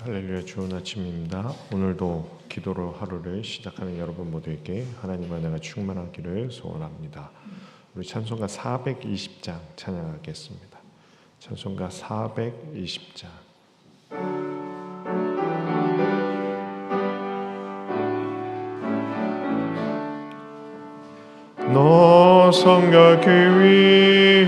할렐루야 좋은 아침입니다. 오늘도 기도로 하루를 시작하는 여러분 모두에게 하나님의 은혜가 충만하기를 소원합니다. 우리 찬송가 420장 찬양하겠습니다. 찬송가 420장 너 성결케 위해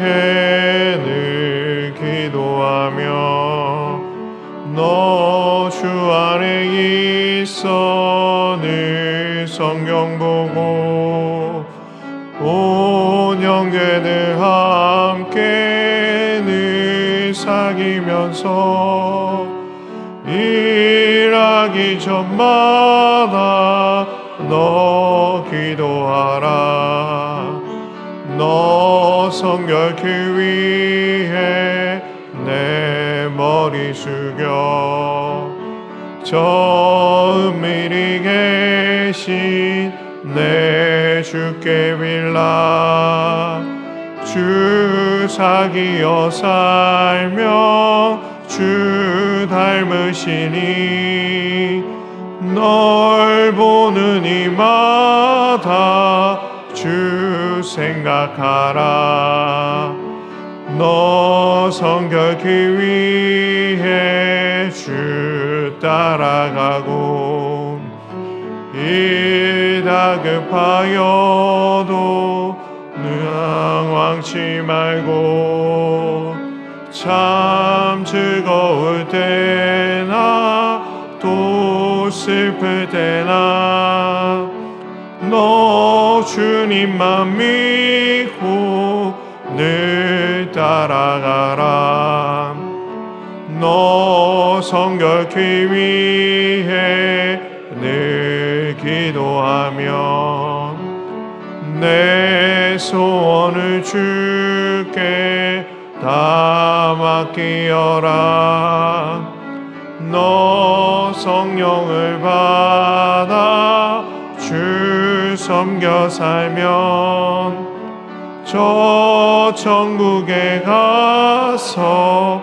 성경 보고 온 형제들 함께 늘 사귀면서 일하기 전마다 너 기도하라. 너 성결케 위해 내 머리 숙여 저 은밀히 계신 내 주께 빌라. 주 사기여 살며 주 닮으시니 널 보는 이마다 주 생각하라. 너 성결케 위해 주 따라가고 일 다급하여도 능황치 말고 참 즐거울 때나 또 슬플 때나 너 주님만 믿고 늘 따라가라. 너 성결케 위해 늘 기도하며 내 소원을 주께 다 맡기어라. 너 성령을 받아 주 섬겨 살면 저 천국에 가서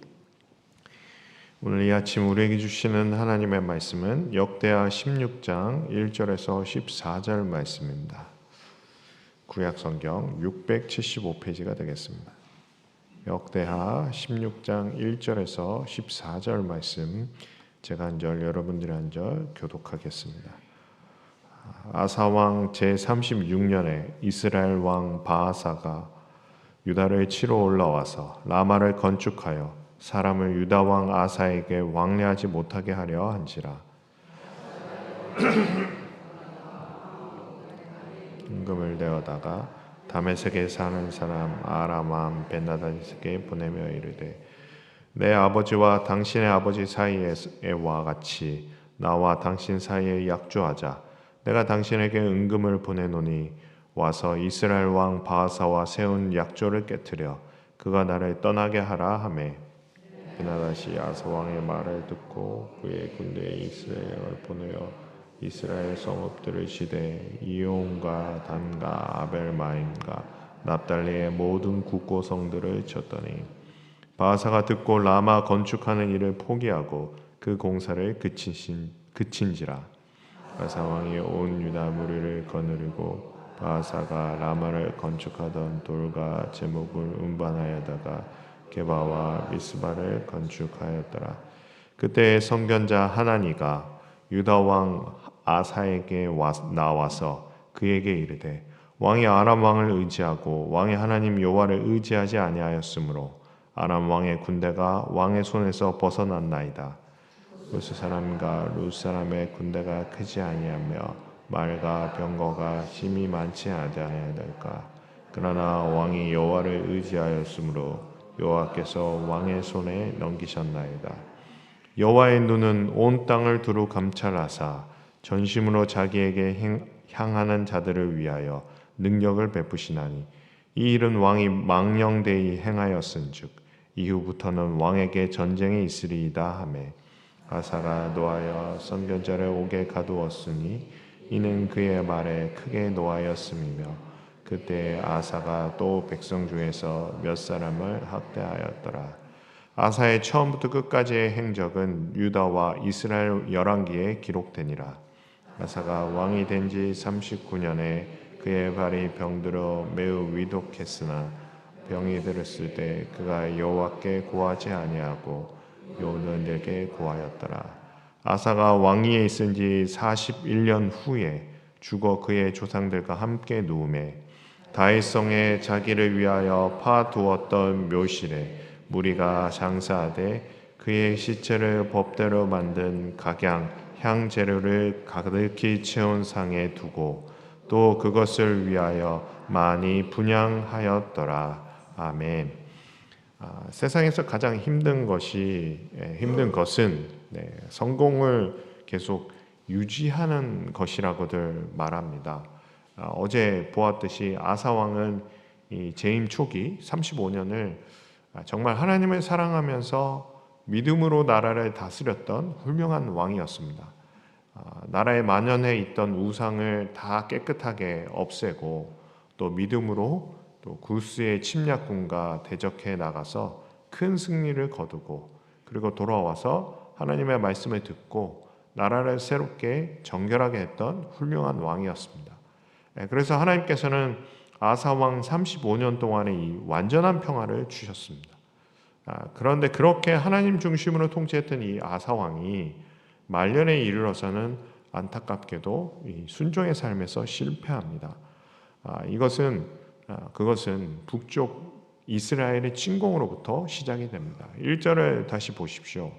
오늘 이 아침 우리에게 주시는 하나님의 말씀은 역대하 16장 1절에서 14절 말씀입니다. 구약 성경 675페이지가 되겠습니다. 역대하 16장 1절에서 14절 말씀 제가 한 절 여러분들이 한 절 교독하겠습니다. 아사 왕 제36년에 이스라엘 왕 바하사가 유다를 치러 올라와서 라마를 건축하여 사람을 유다 왕 아사에게 왕래하지 못하게 하려 한지라. 임금을 내어다가 다메섹에 사는 사람 아람왕 벤나다스에게 보내며 이르되 내 아버지와 당신의 아버지 사이에와 같이 나와 당신 사이에 약조하자 내가 당신에게 은금을 보내노니 와서 이스라엘 왕 바하사와 세운 약조를 깨뜨려 그가 나를 떠나게 하라 하매 베나다시 아사 왕의 말을 듣고 그의 군대에 이스라엘을 보내어 이스라엘 성읍들을 시대 이온과 단과 아벨마임과 납달리의 모든 국고 성들을 쳤더니 바사가 듣고 라마 건축하는 일을 포기하고 그 공사를 그치신 그친지라. 바사 왕이 온 유다 무리를 거느리고 바사가 라마를 건축하던 돌과 제목을 운반하여다가 게바와 미스바를 건축하였더라. 그때 성견자 하나니가 유다 왕 아사에게 와, 나와서 그에게 이르되 왕이 아람 왕을 의지하고 왕의 하나님 여호와를 의지하지 아니하였으므로 아람 왕의 군대가 왕의 손에서 벗어났나이다. 루스 사람과 루스 사람의 군대가 크지 아니하며 말과 병거가 심히 많지 아니하였을까. 그러나 왕이 여호와를 의지하였으므로 여호와께서 왕의 손에 넘기셨나이다. 여호와의 눈은 온 땅을 두루 감찰하사 전심으로 자기에게 행- 향하는 자들을 위하여 능력을 베푸시나니 이 일은 왕이 망령되이 행하였은즉 이후부터는 왕에게 전쟁이 있으리이다 하매 아사가 노하여 선견자를 옥에 가두었으니 이는 그의 말에 크게 노하였음이며 그때 아사가 또 백성 중에서 몇 사람을 학대하였더라. 아사의 처음부터 끝까지의 행적은 유다와 이스라엘 열왕기에 기록되니라. 아사가 왕이 된 지 39년에 그의 발이 병들어 매우 위독했으나 병이 들었을 때 그가 여호와께 구하지 아니하고 요는에게 구하였더라. 아사가 왕위에 있은 지 41년 후에 죽어 그의 조상들과 함께 누움에 다윗성에 자기를 위하여 파두었던 묘실에 무리가 장사하되 그의 시체를 법대로 만든 각양 향 재료를 가득히 채운 상에 두고 또 그것을 위하여 많이 분양하였더라. 아멘. 아, 세상에서 가장 힘든 것이 예, 힘든 것은 네, 성공을 계속 유지하는 것이라고들 말합니다. 아, 어제 보았듯이 아사 왕은 이 재임 초기 35년을 아, 정말 하나님을 사랑하면서 믿음으로 나라를 다스렸던 훌륭한 왕이었습니다. 아, 나라에 만연해 있던 우상을 다 깨끗하게 없애고 또 믿음으로 또 구스의 침략군과 대적해 나가서 큰 승리를 거두고 그리고 돌아와서 하나님의 말씀을 듣고 나라를 새롭게 정결하게 했던 훌륭한 왕이었습니다. 예, 그래서 하나님께서는 아사 왕 35년 동안의 이 완전한 평화를 주셨습니다. 아, 그런데 그렇게 하나님 중심으로 통치했던 이 아사 왕이 말년에 이르러서는 안타깝게도 이 순종의 삶에서 실패합니다. 아, 이것은 아, 그것은 북쪽 이스라엘의 침공으로부터 시작이 됩니다. 1절을 다시 보십시오.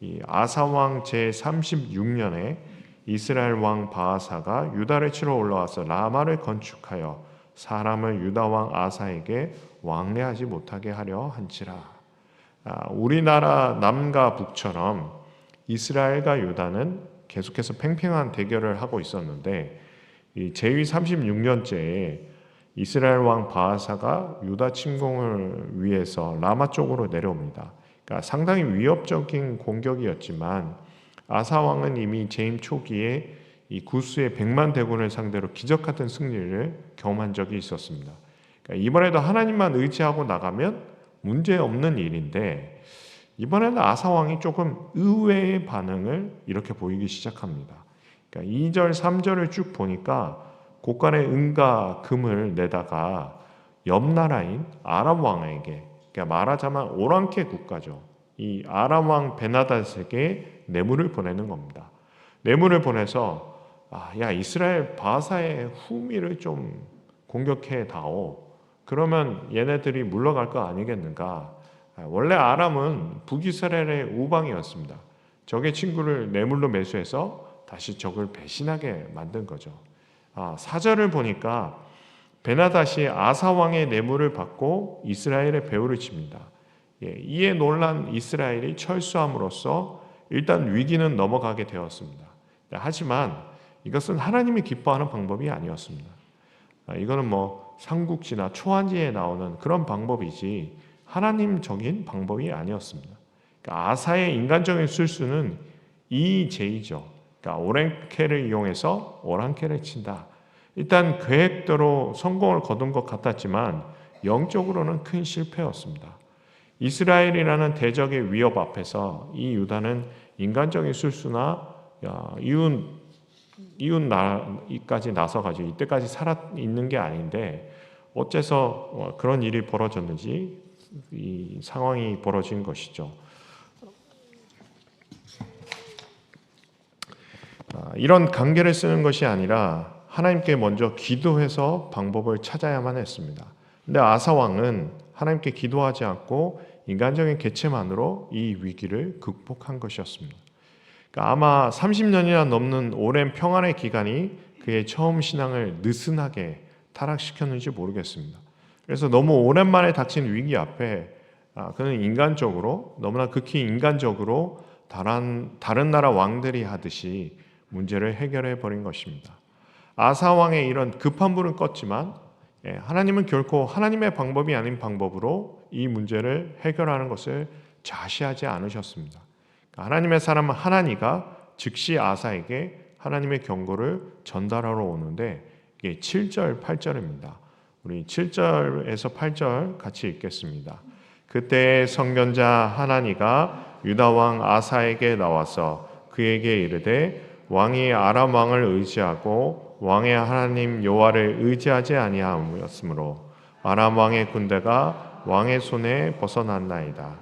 이 아사 왕 제 36년에 이스라엘 왕 바하사가 유다를 치러 올라와서 라마를 건축하여 사람을 유다 왕 아사에게 왕래하지 못하게 하려 한지라. 아, 우리나라 남과 북처럼 이스라엘과 유다는 계속해서 팽팽한 대결을 하고 있었는데 이 제위 36년째에 이스라엘 왕 바하사가 유다 침공을 위해서 라마 쪽으로 내려옵니다. 그러니까 상당히 위협적인 공격이었지만 아사 왕은 이미 재임 초기에 이 구스의 백만 대군을 상대로 기적 같은 승리를 경험한 적이 있었습니다. 그러니까 이번에도 하나님만 의지하고 나가면 문제 없는 일인데 이번에는 아사 왕이 조금 의외의 반응을 이렇게 보이기 시작합니다. 그러니까 2절, 3절을 쭉 보니까 곳간에 은과 금을 내다가 옆 나라인 아람 왕에게 그러니까 말하자면 오랑캐 국가죠. 이 아람 왕 베나닷에게 뇌물을 보내는 겁니다. 뇌물을 보내서 아, 야 이스라엘 바사의 후미를 좀 공격해 다오. 그러면 얘네들이 물러갈 거 아니겠는가? 아, 원래 아람은 북이스라엘의 우방이었습니다. 적의 친구를 뇌물로 매수해서 다시 적을 배신하게 만든 거죠. 아, 사절을 보니까 베나닷이 아사 왕의 뇌물을 받고 이스라엘의 배후를 칩니다. 예, 이에 놀란 이스라엘이 철수함으로써 일단 위기는 넘어가게 되었습니다. 네, 하지만 이것은 하나님이 기뻐하는 방법이 아니었습니다. 아, 이거는 뭐 삼국지나 초한지에 나오는 그런 방법이지 하나님적인 방법이 아니었습니다. 그러니까 아사의 인간적인 실수는 이제이죠. 그러니까 오랑캐를 이용해서 오랑캐를 친다. 일단 계획대로 성공을 거둔 것 같았지만 영적으로는 큰 실패였습니다. 이스라엘이라는 대적의 위협 앞에서 이 유다는 인간적인 실수나 야, 이웃 이웃 나까지 나서 가지고 이때까지 살아 있는 게 아닌데 어째서 그런 일이 벌어졌는지 이 상황이 벌어진 것이죠. 아, 이런 관계를 쓰는 것이 아니라 하나님께 먼저 기도해서 방법을 찾아야만 했습니다. 근데 아사 왕은 하나님께 기도하지 않고 인간적인 개체만으로 이 위기를 극복한 것이었습니다. 그러니까 아마 30년이나 넘는 오랜 평안의 기간이 그의 처음 신앙을 느슨하게 타락시켰는지 모르겠습니다. 그래서 너무 오랜만에 닥친 위기 앞에 아, 그는 인간적으로 너무나 극히 인간적으로 다른 다른 나라 왕들이 하듯이 문제를 해결해 버린 것입니다. 아사 왕의 이런 급한 불은 껐지만 예, 하나님은 결코 하나님의 방법이 아닌 방법으로 이 문제를 해결하는 것을 좌시하지 않으셨습니다. 그러니까 하나님의 사람 하나니가 즉시 아사에게 하나님의 경고를 전달하러 오는데 이게 7절, 8절입니다. 우리 7절에서 8절 같이 읽겠습니다. 그때 성견자 하나니가 유다 왕 아사에게 나와서 그에게 이르되 왕이 아람 왕을 의지하고 왕의 하나님 여호와를 의지하지 아니하였으므로 아람 왕의 군대가 왕의 손에 벗어났나이다.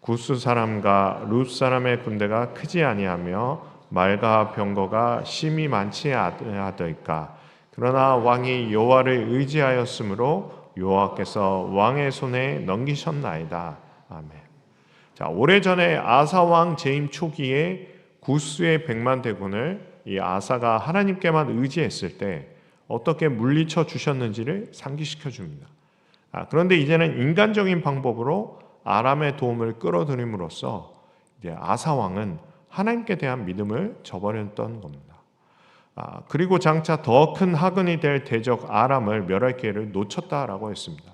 구스 사람과 룻 사람의 군대가 크지 아니하며 말과 병거가 심히 많지 아더이까 그러나 왕이 여호와를 의지하였으므로 여호와께서 왕의 손에 넘기셨나이다. 아멘. 자, 오래전에 아사 왕 재임 초기에 구스의 백만 대군을 이 아사가 하나님께만 의지했을 때 어떻게 물리쳐 주셨는지를 상기시켜 줍니다. 아, 그런데 이제는 인간적인 방법으로 아람의 도움을 끌어들임으로써 이제 아사 왕은 하나님께 대한 믿음을 저버렸던 겁니다. 아, 그리고 장차 더큰 하근이 될 대적 아람을 멸할 기회를 놓쳤다라고 했습니다.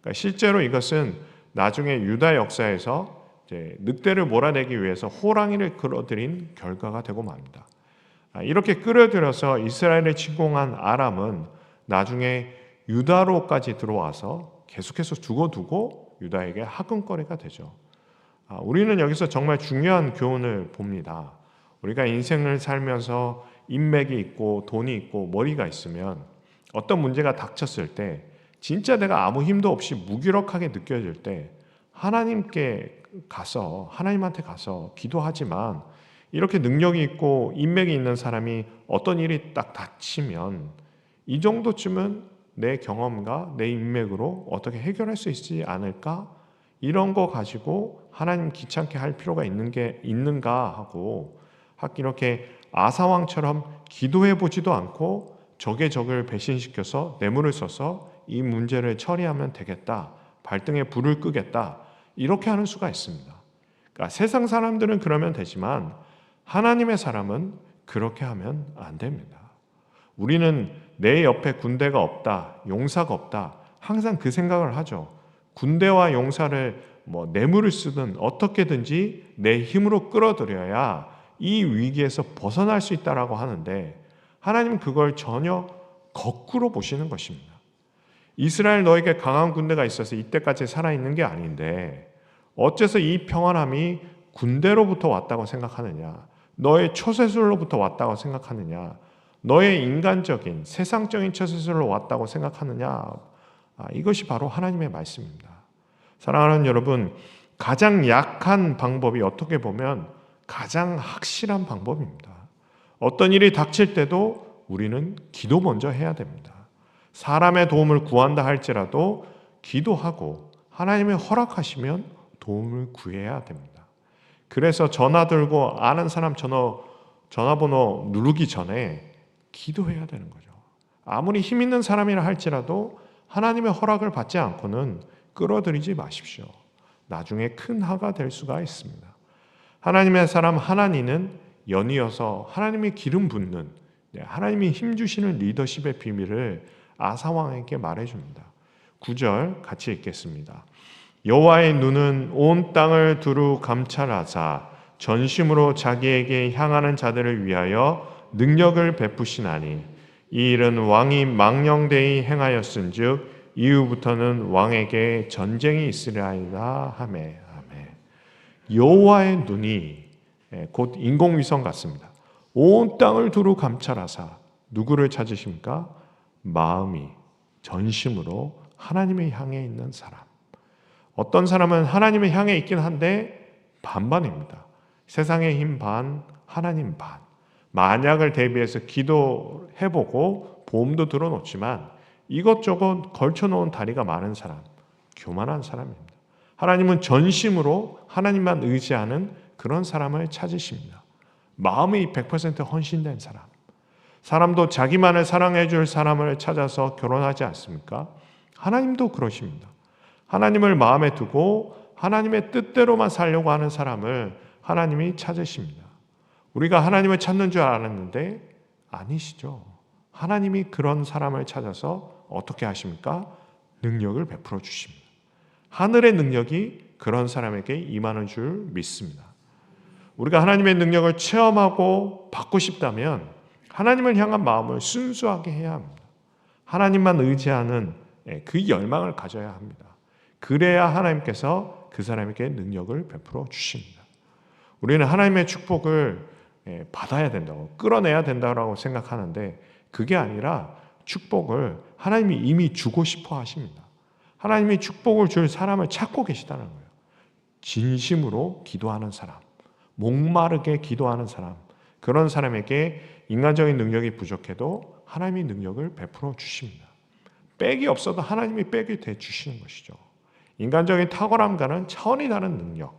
그러니까 실제로 이것은 나중에 유다 역사에서 늑대를 몰아내기 위해서 호랑이를 끌어들인 결과가 되고 맙니다. 아, 이렇게 끌어들여서 이스라엘을 침공한 아람은 나중에 유다로까지 들어와서 계속해서 죽어두고 유다에게 하근거리가 되죠. 아, 우리는 여기서 정말 중요한 교훈을 봅니다. 우리가 인생을 살면서 인맥이 있고 돈이 있고 머리가 있으면 어떤 문제가 닥쳤을 때 진짜 내가 아무 힘도 없이 무기력하게 느껴질 때 하나님께 가서 하나님한테 가서 기도하지만 이렇게 능력이 있고 인맥이 있는 사람이 어떤 일이 딱 닥치면 이 정도쯤은 내 경험과 내 인맥으로 어떻게 해결할 수 있지 않을까? 이런 거 가지고 하나님 귀찮게 할 필요가 있는 게 있는가 하고 이렇게 아사왕처럼 기도해 보지도 않고 적의 적을 배신시켜서 뇌물을 써서 이 문제를 처리하면 되겠다. 발등에 불을 끄겠다. 이렇게 하는 수가 있습니다. 그러니까 세상 사람들은 그러면 되지만 하나님의 사람은 그렇게 하면 안 됩니다. 우리는 내 옆에 군대가 없다, 용사가 없다. 항상 그 생각을 하죠. 군대와 용사를 뭐 뇌물을 쓰든 어떻게든지 내 힘으로 끌어들여야 이 위기에서 벗어날 수 있다라고 하는데 하나님은 그걸 전혀 거꾸로 보시는 것입니다. 이스라엘 너에게 강한 군대가 있어서 이때까지 살아있는 게 아닌데 어째서 이 평안함이 군대로부터 왔다고 생각하느냐? 너의 초세술로부터 왔다고 생각하느냐? 너의 인간적인 세상적인 처세술로 왔다고 생각하느냐? 아, 이것이 바로 하나님의 말씀입니다. 사랑하는 여러분, 가장 약한 방법이 어떻게 보면 가장 확실한 방법입니다. 어떤 일이 닥칠 때도 우리는 기도 먼저 해야 됩니다. 사람의 도움을 구한다 할지라도 기도하고 하나님의 허락하시면 도움을 구해야 됩니다. 그래서 전화 들고 아는 사람 전화 전화번호 누르기 전에 기도해야 되는 거죠. 아무리 힘 있는 사람이라 할지라도 하나님의 허락을 받지 않고는 끌어들이지 마십시오. 나중에 큰 하가 될 수가 있습니다. 하나님의 사람 하나님은 연이어서 하나님의 기름 붓는 네, 하나님이 힘 주시는 리더십의 비밀을 아사왕에게 말해 줍니다. 9절 같이 읽겠습니다. 여호와의 눈은 온 땅을 두루 감찰하사 전심으로 자기에게 향하는 자들을 위하여 능력을 베푸시나니 이 일은 왕이 망령되이 행하였은즉 이후부터는 왕에게 전쟁이 있으리이다 하매 아멘. 여호와의 눈이 예, 곧 인공위성 같습니다. 온 땅을 두루 감찰하사 누구를 찾으십니까? 마음이 전심으로 하나님의 향해 있는 사람. 어떤 사람은 하나님의 향해 있긴 한데 반반입니다. 세상의 힘 반, 하나님 반. 만약을 대비해서 기도해보고 보험도 들어놓지만 이것저것 걸쳐놓은 다리가 많은 사람, 교만한 사람입니다. 하나님은 전심으로 하나님만 의지하는 그런 사람을 찾으십니다. 마음이 100% 헌신된 사람. 사람도 자기만을 사랑해 줄 사람을 찾아서 결혼하지 않습니까? 하나님도 그러십니다. 하나님을 마음에 두고 하나님의 뜻대로만 살려고 하는 사람을 하나님이 찾으십니다. 우리가 하나님을 찾는 줄 알았는데 아니시죠. 하나님이 그런 사람을 찾아서 어떻게 하십니까? 능력을 베풀어 주십니다. 하늘의 능력이 그런 사람에게 임하는 줄 믿습니다. 우리가 하나님의 능력을 체험하고 받고 싶다면 하나님을 향한 마음을 순수하게 해야 합니다. 하나님만 의지하는 예, 그 열망을 가져야 합니다. 그래야 하나님께서 그 사람에게 능력을 베풀어 주십니다. 우리는 하나님의 축복을 예, 받아야 된다고 끌어내야 된다고 생각하는데 그게 아니라 축복을 하나님이 이미 주고 싶어 하십니다. 하나님이 축복을 줄 사람을 찾고 계시다는 거예요. 진심으로 기도하는 사람, 목마르게 기도하는 사람, 그런 사람에게 인간적인 능력이 부족해도 하나님이 능력을 베풀어 주십니다. 빽이 없어도 하나님이 빽이 돼 주시는 것이죠. 인간적인 탁월함과는 차원이 다른 능력,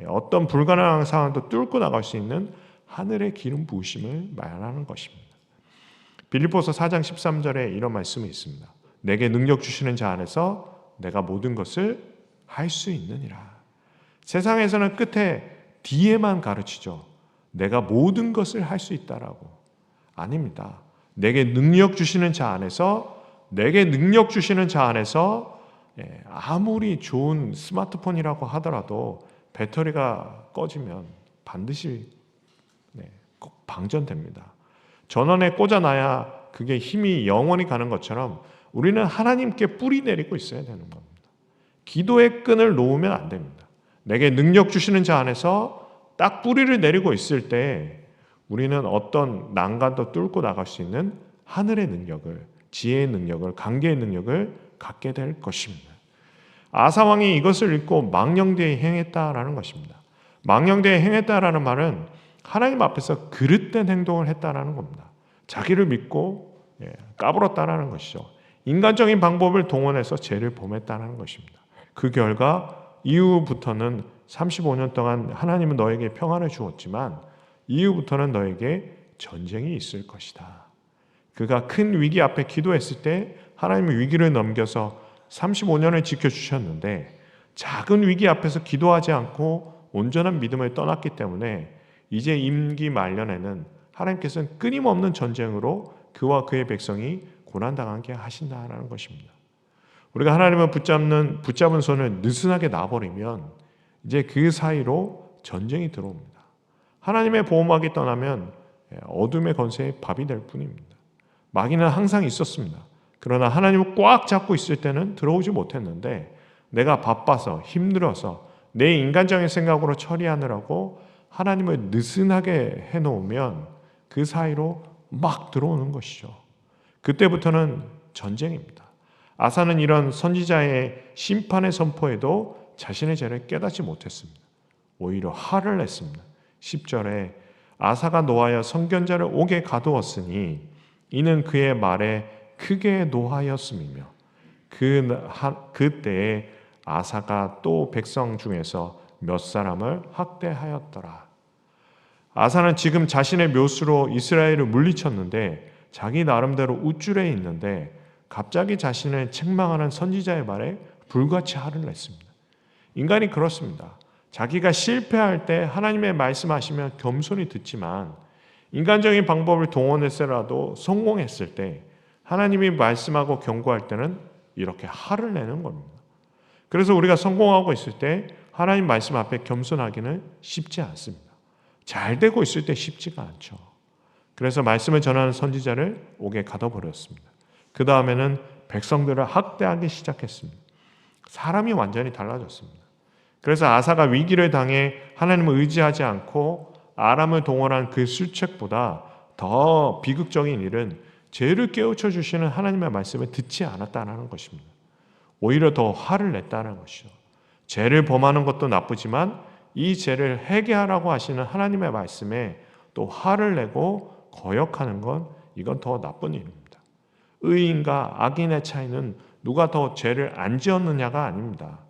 예, 어떤 불가능한 상황도 뚫고 나갈 수 있는 하늘의 기름 부으심을 말하는 것입니다. 빌립보서 4장 13절에 이런 말씀이 있습니다. 내게 능력 주시는 자 안에서 내가 모든 것을 할 수 있느니라. 세상에서는 끝에 뒤에만 가르치죠. 내가 모든 것을 할 수 있다라고. 아닙니다. 내게 능력 주시는 자 안에서 내게 능력 주시는 자 안에서 예, 아무리 좋은 스마트폰이라고 하더라도 배터리가 꺼지면 반드시 네, 꼭 방전됩니다. 전원에 꽂아놔야 그게 힘이 영원히 가는 것처럼 우리는 하나님께 뿌리 내리고 있어야 되는 겁니다. 기도의 끈을 놓으면 안 됩니다. 내게 능력 주시는 자 안에서 딱 뿌리를 내리고 있을 때 우리는 어떤 난간도 뚫고 나갈 수 있는 하늘의 능력을, 지혜의 능력을, 관계의 능력을 갖게 될 것입니다. 아사 왕이 이것을 읽고 망령되이 행했다라는 것입니다. 망령되이 행했다라는 말은 하나님 앞에서 그릇된 행동을 했다라는 겁니다. 자기를 믿고 예, 까불었다라는 것이죠. 인간적인 방법을 동원해서 죄를 범했다는 것입니다. 그 결과 이후부터는 35년 동안 하나님은 너에게 평안을 주었지만 이후부터는 너에게 전쟁이 있을 것이다. 그가 큰 위기 앞에 기도했을 때 하나님의 위기를 넘겨서 35년을 지켜주셨는데 작은 위기 앞에서 기도하지 않고 온전한 믿음을 떠났기 때문에 이제 임기 말년에는 하나님께서는 끊임없는 전쟁으로 그와 그의 백성이 고난당하게 하신다라는 것입니다. 우리가 하나님을 붙잡는 붙잡은 손을 느슨하게 놔버리면 이제 그 사이로 전쟁이 들어옵니다. 하나님의 보호막이 떠나면 어둠의 건세의 밥이 될 뿐입니다. 마귀는 항상 있었습니다. 그러나 하나님을 꽉 잡고 있을 때는 들어오지 못했는데 내가 바빠서 힘들어서 내 인간적인 생각으로 처리하느라고 하나님을 느슨하게 해놓으면 그 사이로 막 들어오는 것이죠. 그때부터는 전쟁입니다. 아사는 이런 선지자의 심판의 선포에도 자신의 죄를 깨닫지 못했습니다. 오히려 화를 냈습니다. 10절에 아사가 노하여 성견자를 옥에 가두었으니 이는 그의 말에 크게 노하였음이며 그 그때에 아사가 또 백성 중에서 몇 사람을 학대하였더라. 아사는 지금 자신의 묘수로 이스라엘을 물리쳤는데 자기 나름대로 우쭐해 있는데 갑자기 자신을 책망하는 선지자의 말에 불같이 화를 냈습니다. 인간이 그렇습니다. 자기가 실패할 때 하나님의 말씀하시면 겸손히 듣지만 인간적인 방법을 동원했으라도 성공했을 때 하나님이 말씀하고 경고할 때는 이렇게 화를 내는 겁니다. 그래서 우리가 성공하고 있을 때 하나님 말씀 앞에 겸손하기는 쉽지 않습니다. 잘 되고 있을 때 쉽지가 않죠. 그래서 말씀을 전하는 선지자를 옥에 가둬버렸습니다. 그 다음에는 백성들을 학대하기 시작했습니다. 사람이 완전히 달라졌습니다. 그래서 아사가 위기를 당해 하나님을 의지하지 않고 아람을 동원한 그 술책보다 더 비극적인 일은 죄를 깨우쳐 주시는 하나님의 말씀을 듣지 않았다는 것입니다. 오히려 더 화를 냈다는 것이죠. 죄를 범하는 것도 나쁘지만 이 죄를 회개하라고 하시는 하나님의 말씀에 또 화를 내고 거역하는 건 이건 더 나쁜 일입니다. 의인과 악인의 차이는 누가 더 죄를 안 지었느냐가 아닙니다.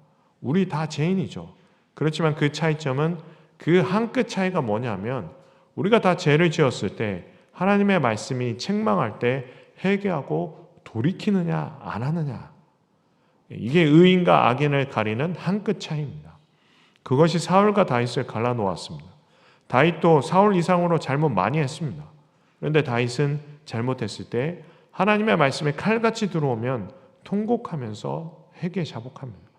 우리 다 죄인이죠. 그렇지만 그 차이점은 그 한 끗 차이가 뭐냐면 우리가 다 죄를 지었을 때 하나님의 말씀이 책망할 때 회개하고 돌이키느냐 안 하느냐 이게 의인과 악인을 가리는 한 끗 차이입니다. 그것이 사울과 다윗을 갈라놓았습니다. 다윗도 사울 이상으로 잘못 많이 했습니다. 그런데 다윗은 잘못했을 때 하나님의 말씀에 칼같이 들어오면 통곡하면서 회개 자복합니다.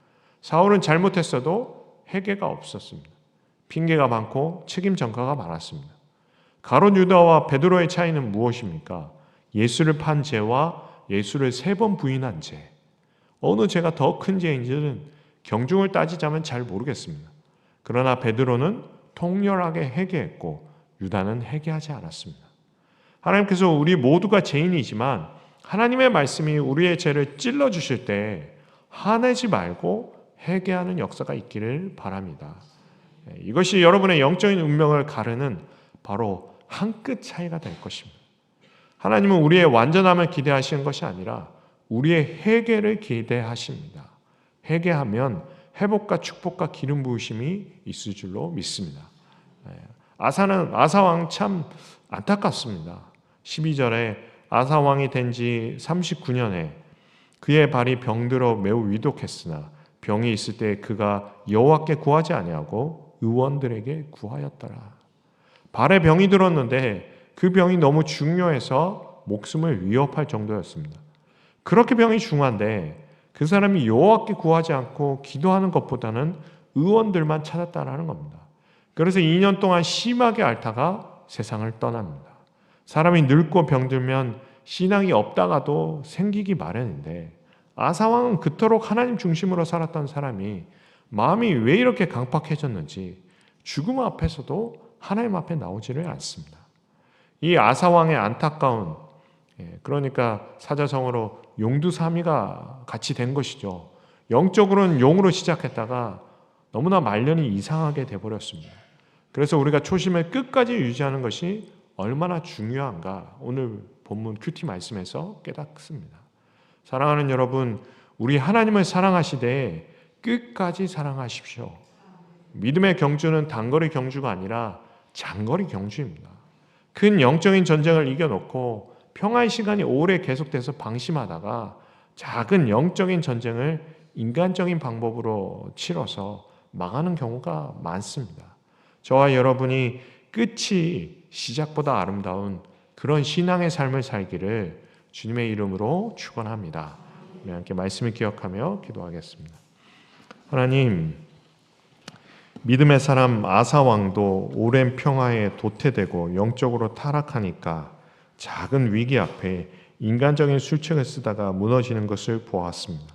사울은 잘못했어도 회개가 없었습니다. 핑계가 많고 책임 전가가 많았습니다. 가론 유다와 베드로의 차이는 무엇입니까? 예수를 판 죄와 예수를 세 번 부인한 죄. 어느 죄가 더 큰 죄인지는 경중을 따지자면 잘 모르겠습니다. 그러나 베드로는 통렬하게 회개했고 유다는 회개하지 않았습니다. 하나님께서 우리 모두가 죄인이지만 하나님의 말씀이 우리의 죄를 찔러 주실 때 화내지 말고 회개하는 역사가 있기를 바랍니다. 이것이 여러분의 영적인 운명을 가르는 바로 한 끗 차이가 될 것입니다. 하나님은 우리의 완전함을 기대하시는 것이 아니라 우리의 회개를 기대하십니다. 회개하면 회복과 축복과 기름 부으심이 있을 줄로 믿습니다. 아사는 아사 왕 참 안타깝습니다. 12절에 아사 왕이 된 지 39년에 그의 발이 병들어 매우 위독했으나 병이 있을 때 그가 여호와께 구하지 아니하고 의원들에게 구하였더라. 발에 병이 들었는데 그 병이 너무 중요해서 목숨을 위협할 정도였습니다. 그렇게 병이 중한데 그 사람이 여호와께 구하지 않고 기도하는 것보다는 의원들만 찾았다라는 겁니다. 그래서 2년 동안 심하게 앓다가 세상을 떠납니다. 사람이 늙고 병들면 신앙이 없다가도 생기기 마련인데 아사왕은 그토록 하나님 중심으로 살았던 사람이 마음이 왜 이렇게 강팍해졌는지 죽음 앞에서도 하나님 앞에 나오지를 않습니다. 이 아사왕의 안타까운 예, 그러니까 사자성어로 용두사미가 같이 된 것이죠. 영적으로는 용으로 시작했다가 너무나 말년이 이상하게 돼버렸습니다. 그래서 우리가 초심을 끝까지 유지하는 것이 얼마나 중요한가 오늘 본문 큐티 말씀에서 깨닫습니다. 사랑하는 여러분, 우리 하나님을 사랑하시되 끝까지 사랑하십시오. 믿음의 경주는 단거리 경주가 아니라 장거리 경주입니다. 큰 영적인 전쟁을 이겨놓고 평화의 시간이 오래 계속돼서 방심하다가 작은 영적인 전쟁을 인간적인 방법으로 치러서 망하는 경우가 많습니다. 저와 여러분이 끝이 시작보다 아름다운 그런 신앙의 삶을 살기를 주님의 이름으로 축원합니다. 우리 함께 말씀을 기억하며 기도하겠습니다. 하나님, 믿음의 사람 아사 왕도 오랜 평화에 도태되고 영적으로 타락하니까 작은 위기 앞에 인간적인 술책을 쓰다가 무너지는 것을 보았습니다.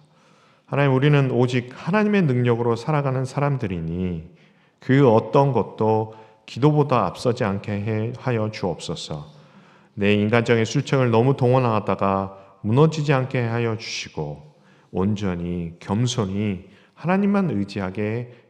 하나님, 우리는 오직 하나님의 능력으로 살아가는 사람들이니 그 어떤 것도 기도보다 앞서지 않게 하여 주옵소서. 내 인간적인 술책을 너무 동원하다가 무너지지 않게 하여 주시고 온전히 겸손히 하나님만 의지하게